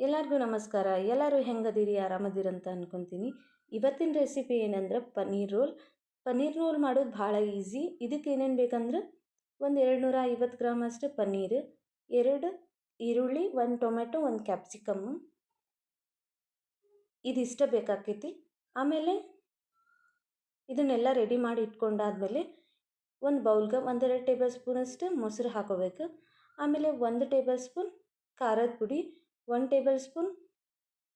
ಎಲ್ಲರಿಗೂ ನಮಸ್ಕಾರ. ಎಲ್ಲರೂ ಹೆಂಗದಿರಿ? ಆರಾಮದಿರಿ ಅಂತ ಅನ್ಕೊತೀನಿ. ಇವತ್ತಿನ ರೆಸಿಪಿ ಏನಂದ್ರೆ ಪನ್ನೀರ್ ರೋಲ್. ಪನ್ನೀರ್ ರೋಲ್ ಮಾಡೋದು ಭಾಳ ಈಸಿ ಇದಕ್ಕೆ ಏನೇನು ಬೇಕಂದ್ರೆ ಒಂದು ಎರಡು ನೂರ ಐವತ್ತು ಗ್ರಾಮ್ ಅಷ್ಟು ಪನ್ನೀರ್, ಎರಡು ಈರುಳ್ಳಿ, ಒಂದು ಟೊಮೆಟೊ ಒಂದು ಕ್ಯಾಪ್ಸಿಕಮ್ಮು ಇದಿಷ್ಟ ಬೇಕಾಕೈತಿ. ಆಮೇಲೆ ಇದನ್ನೆಲ್ಲ ರೆಡಿ ಮಾಡಿ ಇಟ್ಕೊಂಡಾದಮೇಲೆ ಒಂದು ಬೌಲ್ಗೆ ಒಂದೆರಡು ಟೇಬಲ್ ಸ್ಪೂನಷ್ಟು ಮೊಸರು ಹಾಕೋಬೇಕು. ಆಮೇಲೆ ಒಂದು ಟೇಬಲ್ ಸ್ಪೂನ್ ಖಾರದ ಪುಡಿ one tablespoon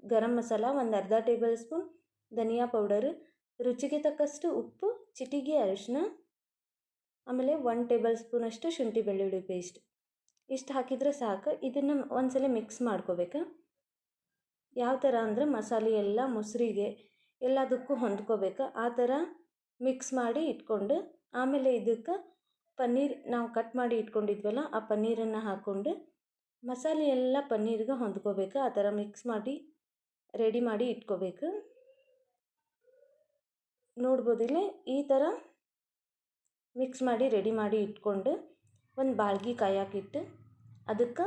garam masala ಒಂದು ಅರ್ಧ ಟೇಬಲ್ ಸ್ಪೂನ್ ಧನಿಯಾ ಪೌಡರ್ ರುಚಿಗೆ ತಕ್ಕಷ್ಟು ಉಪ್ಪು ಚಿಟಿಗೆ ಅರಿಶಿನ ಆಮೇಲೆ ಒನ್ ಟೇಬಲ್ ಸ್ಪೂನಷ್ಟು ಶುಂಠಿ ಬೆಳ್ಳುಳ್ಳಿ ಪೇಸ್ಟ್ ಇಷ್ಟು ಹಾಕಿದರೆ ಸಾಕು. ಇದನ್ನು ಒಂದ್ಸಲ ಮಿಕ್ಸ್ ಮಾಡ್ಕೋಬೇಕು. ಯಾವ ಥರ ಅಂದರೆ ಮಸಾಲೆ ಎಲ್ಲ ಮೊಸರಿಗೆ ಎಲ್ಲದಕ್ಕೂ ಹೊಂದ್ಕೋಬೇಕು. ಆ ಥರ ಮಿಕ್ಸ್ ಮಾಡಿ ಇಟ್ಕೊಂಡು ಆಮೇಲೆ ಇದಕ್ಕೆ ಪನ್ನೀರ್, ನಾವು ಕಟ್ ಮಾಡಿ ಇಟ್ಕೊಂಡಿದ್ವಲ್ಲ, ಆ ಪನ್ನೀರನ್ನು ಹಾಕ್ಕೊಂಡು ಮಸಾಲೆ ಎಲ್ಲ ಪನ್ನೀರ್ಗೆ ಹೊಂದ್ಕೋಬೇಕು. ಆ ಥರ ಮಿಕ್ಸ್ ಮಾಡಿ ರೆಡಿ ಮಾಡಿ ಇಟ್ಕೋಬೇಕು. ನೋಡ್ಬೋದಿಲ್ಲ ಈ ಥರ ಮಿಕ್ಸ್ ಮಾಡಿ ರೆಡಿ ಮಾಡಿ ಇಟ್ಕೊಂಡು ಒಂದು ಬಾಳ್ಗಿ ಕಾಯಾಕಿಟ್ಟು ಅದಕ್ಕೆ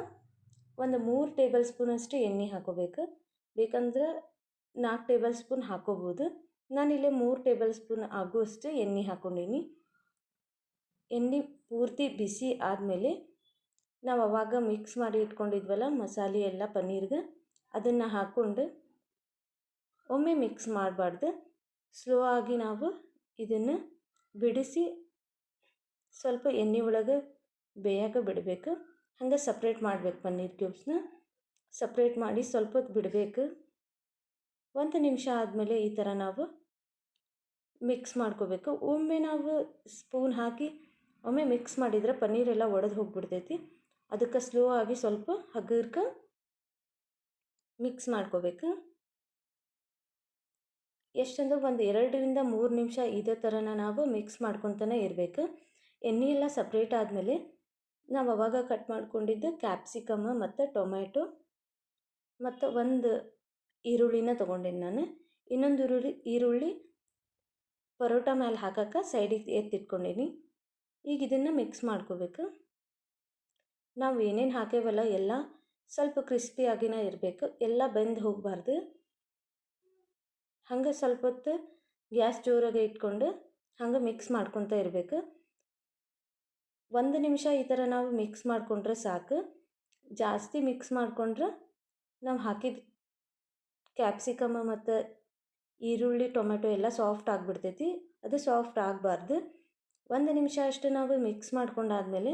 ಒಂದು ಮೂರು ಟೇಬಲ್ ಸ್ಪೂನಷ್ಟು ಎಣ್ಣೆ ಹಾಕೋಬೇಕು. ಬೇಕಂದ್ರೆ ನಾಲ್ಕು ಟೇಬಲ್ ಸ್ಪೂನ್ ಹಾಕೋಬೋದು. ನಾನಿಲ್ಲಿ ಮೂರು ಟೇಬಲ್ ಸ್ಪೂನ್ ಆಗುವಷ್ಟು ಎಣ್ಣೆ ಹಾಕ್ಕೊಂಡೀನಿ ಎಣ್ಣೆ ಪೂರ್ತಿ ಬಿಸಿ ಆದಮೇಲೆ ನಾವು ಅವಾಗ ಮಿಕ್ಸ್ ಮಾಡಿ ಇಟ್ಕೊಂಡಿದ್ವಲ್ಲ ಮಸಾಲೆ ಎಲ್ಲ ಪನ್ನೀರ್ಗೆ, ಅದನ್ನು ಹಾಕ್ಕೊಂಡು ಒಮ್ಮೆ ಮಿಕ್ಸ್ ಮಾಡಬಾರ್ದು. ಸ್ಲೋ ಆಗಿ ನಾವು ಇದನ್ನು ಬಿಡಿಸಿ ಸ್ವಲ್ಪ ಎಣ್ಣೆ ಒಳಗೆ ಬೇಯಕ್ಕೆ ಬಿಡಬೇಕು. ಹಂಗೆ ಸಪ್ರೇಟ್ ಮಾಡಬೇಕು ಪನ್ನೀರ್ ಕ್ಯೂಬ್ಸ್ನ ಸಪ್ರೇಟ್ ಮಾಡಿ ಸ್ವಲ್ಪ ಬಿಡಬೇಕು. ಒಂದು ನಿಮಿಷ ಆದಮೇಲೆ ಈ ಥರ ನಾವು ಮಿಕ್ಸ್ ಮಾಡ್ಕೋಬೇಕು. ಒಮ್ಮೆ ನಾವು ಸ್ಪೂನ್ ಹಾಕಿ ಒಮ್ಮೆ ಮಿಕ್ಸ್ ಮಾಡಿದರೆ ಪನ್ನೀರೆಲ್ಲ ಒಡೆದು ಹೋಗಿಬಿಡ್ತೈತಿ. ಅದಕ್ಕೆ ಸ್ಲೋ ಆಗಿ ಸ್ವಲ್ಪ ಹಗರ್ಕ ಮಿಕ್ಸ್ ಮಾಡ್ಕೋಬೇಕು. ಎಷ್ಟಂದ್ರೆ ಒಂದು ಎರಡರಿಂದ ಮೂರು ನಿಮಿಷ ಇದೇ ಥರನ ನಾವು ಮಿಕ್ಸ್ ಮಾಡ್ಕೊತಾನೆ ಇರಬೇಕು. ಎಣ್ಣೆ ಎಲ್ಲ ಸಪ್ರೇಟ್ ಆದಮೇಲೆ ನಾವು ಅವಾಗ ಕಟ್ ಮಾಡ್ಕೊಂಡಿದ್ದು ಕ್ಯಾಪ್ಸಿಕಮ್ ಮತ್ತು ಟೊಮ್ಯಾಟೊ ಮತ್ತು ಒಂದು ಈರುಳ್ಳಿನ ತೊಗೊಂಡೇನೆ ನಾನು. ಇನ್ನೊಂದು ಈರುಳ್ಳಿ ಈರುಳ್ಳಿ ಪರೋಟ ಮೇಲೆ ಹಾಕಕ್ಕೆ ಸೈಡಿಗೆ ಎತ್ತಿಟ್ಕೊಂಡೀನಿ. ಈಗ ಇದನ್ನು ಮಿಕ್ಸ್ ಮಾಡ್ಕೋಬೇಕು. ನಾವು ಏನೇನು ಹಾಕೇವಲ್ಲ ಎಲ್ಲ ಸ್ವಲ್ಪ ಕ್ರಿಸ್ಪಿಯಾಗಿನೇ ಇರಬೇಕು. ಎಲ್ಲ ಬೆಂದು ಹೋಗಬಾರ್ದು. ಹಂಗೆ ಸ್ವಲ್ಪ ಹೊತ್ತು ಗ್ಯಾಸ್ ಜೋರಾಗಿ ಇಟ್ಕೊಂಡು ಹಂಗೆ ಮಿಕ್ಸ್ ಮಾಡ್ಕೊತ ಇರಬೇಕು. ಒಂದು ನಿಮಿಷ ಈ ಥರ ನಾವು ಮಿಕ್ಸ್ ಮಾಡಿಕೊಂಡ್ರೆ ಸಾಕು. ಜಾಸ್ತಿ ಮಿಕ್ಸ್ ಮಾಡಿಕೊಂಡ್ರೆ ನಾವು ಹಾಕಿದ ಕ್ಯಾಪ್ಸಿಕಮ್ ಮತ್ತು ಈರುಳ್ಳಿ ಟೊಮೆಟೊ ಎಲ್ಲ ಸಾಫ್ಟ್ ಆಗಿಬಿಡ್ತೈತಿ. ಅದು ಸಾಫ್ಟ್ ಆಗಬಾರ್ದು. ಒಂದು ನಿಮಿಷ ಅಷ್ಟು ನಾವು ಮಿಕ್ಸ್ ಮಾಡ್ಕೊಂಡಾದ್ಮೇಲೆ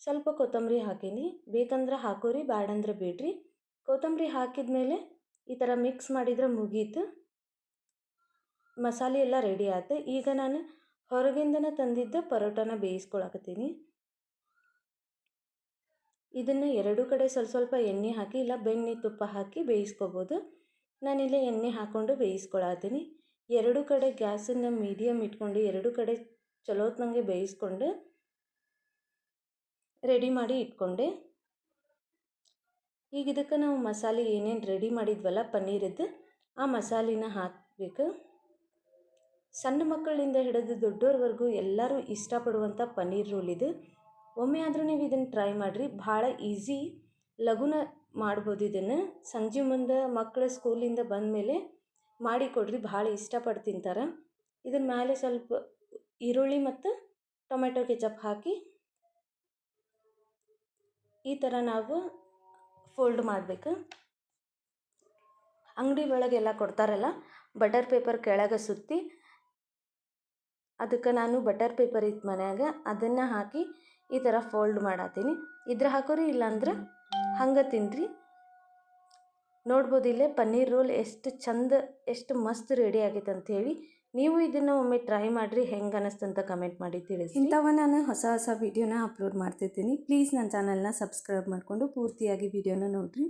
ಸ್ವಲ್ಪ ಕೊತ್ತಂಬರಿ ಹಾಕೀನಿ. ಬೇಕಂದ್ರೆ ಹಾಕೋರಿ, ಬ್ಯಾಡಂದ್ರೆ ಬಿಡ್ರಿ. ಕೊತ್ತಂಬರಿ ಹಾಕಿದ ಮೇಲೆ ಈ ಥರ ಮಿಕ್ಸ್ ಮಾಡಿದ್ರೆ ಮುಗೀತು. ಮಸಾಲೆ ಎಲ್ಲ ರೆಡಿ ಆಯ್ತು ಈಗ ನಾನು ಹೊರಗಿಂದನೇ ತಂದಿದ್ದ ಪರೋಟನ ಬೇಯಿಸ್ಕೊಳಕತ್ತೀನಿ. ಇದನ್ನು ಎರಡೂ ಕಡೆ ಸ್ವಲ್ಪ ಸ್ವಲ್ಪ ಎಣ್ಣೆ ಹಾಕಿ ಇಲ್ಲ ಬೆಣ್ಣೆ ತುಪ್ಪ ಹಾಕಿ ಬೇಯಿಸ್ಕೋಬೋದು. ನಾನಿಲ್ಲಿ ಎಣ್ಣೆ ಹಾಕ್ಕೊಂಡು ಬೇಯಿಸ್ಕೊಳತ್ತೀನಿ. ಎರಡೂ ಕಡೆ ಗ್ಯಾಸನ್ನು ಮೀಡಿಯಮ್ ಇಟ್ಕೊಂಡು ಎರಡೂ ಕಡೆ ಚಲೋತ್ನಂಗೆ ಬೇಯಿಸ್ಕೊಂಡು ರೆಡಿ ಮಾಡಿ ಇಟ್ಕೊಂಡೆ. ಈಗ ಇದಕ್ಕೆ ನಾವು ಮಸಾಲೆ ಏನೇನು ರೆಡಿ ಮಾಡಿದ್ವಲ್ಲ ಪನ್ನೀರದ್ದು, ಆ ಮಸಾಲಿನ ಹಾಕಬೇಕು. ಸಣ್ಣ ಮಕ್ಕಳಿಂದ ಹಿಡಿದು ದೊಡ್ಡೋರ್ವರೆಗೂ ಎಲ್ಲರೂ ಇಷ್ಟಪಡುವಂಥ ಪನ್ನೀರ್ ರೋಲ್ ಇದು. ಒಮ್ಮೆ ಆದರೂ ನೀವು ಇದನ್ನು ಟ್ರೈ ಮಾಡಿರಿ. ಭಾಳ ಈಸಿ ಲಘುನ ಮಾಡ್ಬೋದು ಇದನ್ನು. ಸಂಜೆ ಮುಂದೆ ಮಕ್ಕಳು ಸ್ಕೂಲಿಂದ ಬಂದಮೇಲೆ ಮಾಡಿ ಕೊಡ್ರಿ, ಭಾಳ ಇಷ್ಟಪಟ್ಟು ತಿಂತಾರೆ. ಇದನ್ನ ಮೇಲೆ ಸ್ವಲ್ಪ ಈರುಳ್ಳಿ ಮತ್ತು ಟೊಮೆಟೊ ಕೆಚಪ್ ಹಾಕಿ ಈ ಥರ ನಾವು ಫೋಲ್ಡ್ ಮಾಡಬೇಕು. ಅಂಗಡಿ ಒಳಗೆಲ್ಲ ಕೊಡ್ತಾರಲ್ಲ, ಬಟರ್ ಪೇಪರ್ ಕೆಳಗೆ ಸುತ್ತಿ ಅದಕ್ಕೆ ನಾನು ಬಟರ್ ಪೇಪರ್ ಇತ್ತು ಮನ್ಯಾಗ, ಅದನ್ನು ಹಾಕಿ ಈ ಥರ ಫೋಲ್ಡ್ ಮಾಡತ್ತೀನಿ. ಇದ್ರ ಹಾಕೋರಿ ಇಲ್ಲಾಂದ್ರೆ ಹಂಗೆ ತಿನ್ನಿರಿ ನೋಡ್ಬೋದು ಇಲ್ಲೇ ಪನ್ನೀರ್ ರೋಲ್ ಎಷ್ಟು ಚಂದ, ಎಷ್ಟು ಮಸ್ತ್ ರೆಡಿ ಆಗೈತೆ ಅಂಥೇಳಿ ನೀವು ಇದನ್ನು ಒಮ್ಮೆ ಟ್ರೈ ಮಾಡಿರಿ, ಹೆಂಗೆ ಅನ್ನಿಸ್ತಂತ ಕಮೆಂಟ್ ಮಾಡಿ ತಿಳಿಸಿ ಇಂಥವ ನಾನು ಹೊಸ ಹೊಸ ವೀಡಿಯೋನ ಅಪ್ಲೋಡ್ ಮಾಡ್ತಿರ್ತೀನಿ. ಪ್ಲೀಸ್ ನನ್ನ ಚಾನಲ್ನ ಸಬ್ಸ್ಕ್ರೈಬ್ ಮಾಡಿಕೊಂಡು ಪೂರ್ತಿಯಾಗಿ ವೀಡಿಯೋನ ನೋಡಿರಿ.